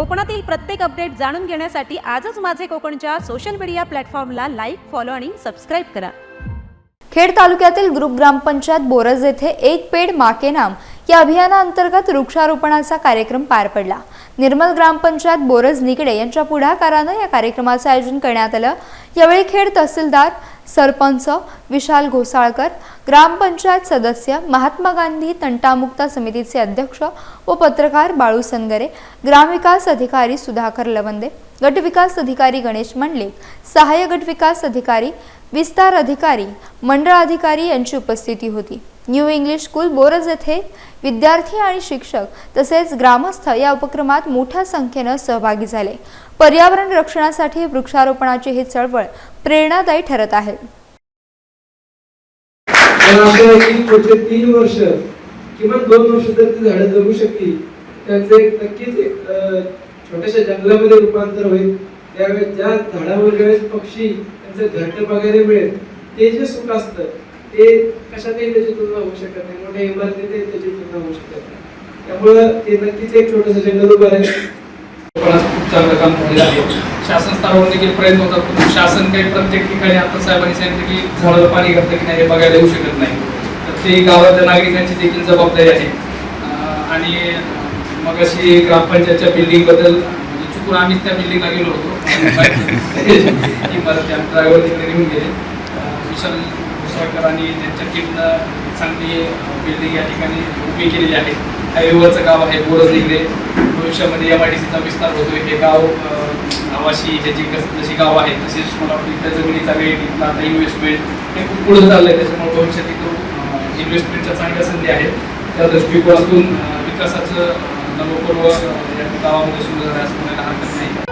कोकणातील प्रत्येक अपडेट जाणून घेण्यासाठी आजच माझे कोकणच्या सोशल मीडिया प्लॅटफॉर्मला लाईक फॉलो आणि सबस्क्राईब करा. खेड तालुक्यातील ग्रुप ग्रामपंचायत बोरज येथे एक पेड माके नाम या अभियानाअंतर्गत वृक्षारोपणाचा कार्यक्रम पार पडला. निर्मल ग्रामपंचायत बोरज निकडे यांच्या पुढाकारानं या कार्यक्रमाचं आयोजन करण्यात आलं. यावेळी खेड तहसीलदार सरपंच विशाल घोसाळकर ग्रामपंचायत सदस्य महात्मा गांधी तंटामुक्ता समितीचे अध्यक्ष व पत्रकार बाळू संगरे ग्रामविकास अधिकारी सुधाकर लवंदे गटविकास अधिकारी गणेश मंडलिक सहाय्य गटविकास अधिकारी विस्तार अधिकारी मंडळ अधिकारी यांची उपस्थिती होती. न्यू इंग्लिश स्कूल बोरज येथे विद्यार्थी आणि शिक्षक तसेच ग्रामस्थ या उपक्रमात मोठ्या संख्येनं सहभागी झाले. पर्यावरण रक्षणासाठी वृक्षारोपणाची ही चळवळ प्रेरणादायी ठरत आहे. तीन वर्ष किमान दोन वर्ष जर ती झाडं जगू शकतील त्यांचं एक नक्कीच एक छोट्याशा जंगलामध्ये रूपांतर होईल. त्यावेळेस ज्या झाडावर ज्यावेळेस पक्षी त्यांचं घरटं बघायला मिळेल ते जे सुख असतं ते कशातही त्याची तुलना होऊ शकत नाही. मोठ्या इमारतीतही त्याची तुलना होऊ शकत नाही. त्यामुळं ते नक्कीच एक छोटंसं जंगल उभं आहे खूप चांगलं काम झालेलं आहे. शासन स्तरावर देखील प्रयत्न होतात. पण शासन काही प्रत्येक ठिकाणी आता साहेबांनी सांगितलं की झाडाला पाणी घातलं की नाही हे बघायला येऊ शकत नाही. तर ते गावातल्या नागरिकांची देखील जबाबदारी आहे. आणि मग अशी ग्रामपंचायतच्या बिल्डिंगबद्दल म्हणजे चुकून आम्हीच त्या बिल्डिंगला गेलो होतो. इमारती आम्ही ड्रायव्हर तिकडे घेऊन गेले. विशाल भुसाळकर आणि त्यांच्या टीमनं चांगली बिल्डिंग या ठिकाणी उभी केलेली आहे. हायवेवरचं गाव आहे बोरज इकडे भविष्यामध्ये एम आय डी सीचा विस्तार होतोय. हे गाव अं, आवाशी ह्याची कस- जशी गाव आहे तसेच मला वाटतं इथल्या जमिनीचा वेळ इथला आता इन्व्हेस्टमेंट हे खूप पुढे चाललंय. त्याच्यामुळे भविष्यात इथं इन्व्हेस्टमेंटच्या चांगल्या संधी आहेत. त्या दृष्टिकोनातून विकासाचं नवपूर्व या गावामध्ये सुरू झालं असं म्हणायला हरकत नाही.